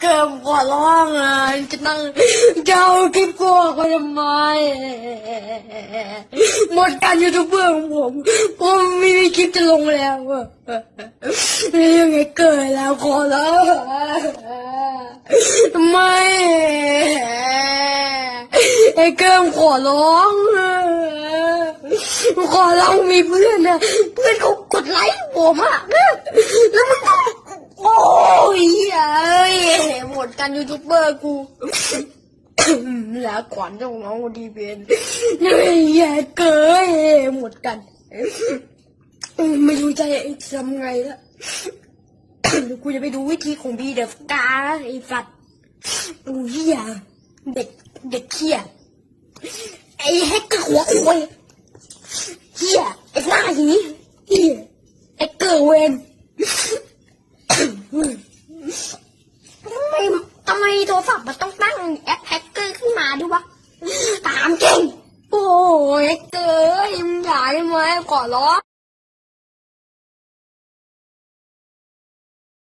เกิมขอร้องอะจะนั่งจะเอาคลิปกูออกไปทำไมหมดการยูทูบเบอร์ของผมผมไม่มีคลิปจะลงแล้วอะยังไงเกิดแล้วขอร้องทำไมไอ้เกิมขอร้องขอร้องมีเพื่อนนะเพื่อนเขากดไลค์ผมอะแล้วมันก็โอ้ยเอ้ย กันยูทูบเบอร์กูแล้วขวัญของน้องดีเบนเฮ้ยแย่เกยหมดกัน ไม่รู้จทำไงละกูจะไปดูวิธีของบีเดฟกาไอ้สัตว์กูเหี้ยเด็กเด็กเหี้ยไอ้แฮกเกอร์หัวควยเหี้ยไอ้หน้าหีเหี้ยไอ้เกอร์เวนทำไมทำไมโทร ศัพท์มันต้องตั้งแอปแฮกเกอร์ขึ้นมาด้วยวะตามจริงโอ้ยแฮกเกอร์มึงอย่าได้ไหมขอร้อง